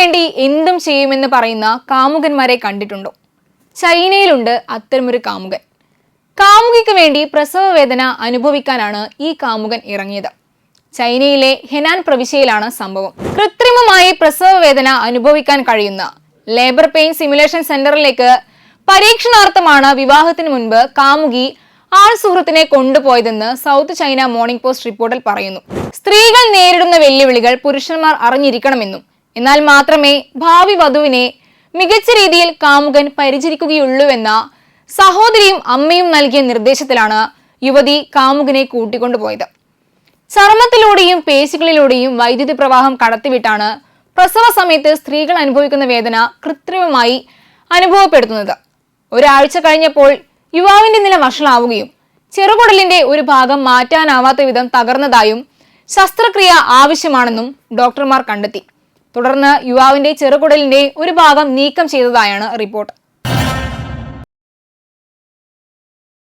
വേണ്ടി എന്തും ചെയ്യുമെന്ന് പറയുന്ന കാമുകന്മാരെ കണ്ടിട്ടുണ്ടോ? ചൈനയിലുണ്ട് അത്തരമൊരു കാമുകൻ. കാമുകിക്ക് വേണ്ടി പ്രസവ വേദന അനുഭവിക്കാനാണ് ഈ കാമുകൻ ഇറങ്ങിയത്. ചൈനയിലെ ഹെനാൻ പ്രവിശ്യയിലാണ് സംഭവം. കൃത്രിമമായി പ്രസവ വേദന അനുഭവിക്കാൻ കഴിയുന്ന ലേബർ പെയിൻ സിമുലേഷൻ സെന്ററിലേക്ക് പരീക്ഷണാർത്ഥമാണ് വിവാഹത്തിന് മുൻപ് കാമുകി ആൾ സുഹൃത്തിനെ കൊണ്ടുപോയതെന്ന് സൗത്ത് ചൈന മോർണിംഗ് പോസ്റ്റ് റിപ്പോർട്ടിൽ പറയുന്നു. സ്ത്രീകൾ നേരിടുന്ന വെല്ലുവിളികൾ പുരുഷന്മാർ അറിഞ്ഞിരിക്കണമെന്നും എന്നാൽ മാത്രമേ ഭാവി വധുവിനെ മികച്ച രീതിയിൽ കാമുകൻ പരിചരിക്കുകയുള്ളൂവെന്ന സഹോദരിയും അമ്മയും നൽകിയ നിർദ്ദേശത്തിലാണ് യുവതി കാമുകനെ കൂട്ടിക്കൊണ്ടുപോയത്. ചർമ്മത്തിലൂടെയും പേശികളിലൂടെയും വൈദ്യുതി പ്രവാഹം കടത്തിവിട്ടാണ് പ്രസവ സമയത്ത് സ്ത്രീകൾ അനുഭവിക്കുന്ന വേദന കൃത്രിമമായി അനുഭവപ്പെടുത്തുന്നത്. ഒരാഴ്ച കഴിഞ്ഞപ്പോൾ യുവാവിന്റെ നില വഷളാവുകയും ചെറുകുടലിന്റെ ഒരു ഭാഗം മാറ്റാനാവാത്ത വിധം തകർന്നതായും ശസ്ത്രക്രിയ ആവശ്യമാണെന്നും ഡോക്ടർമാർ കണ്ടെത്തി. തുടർന്ന് യുവാവിന്റെ ചെറുകുടലിന്റെ ഒരു ഭാഗം നീക്കം ചെയ്തതായാണ് റിപ്പോർട്ട്.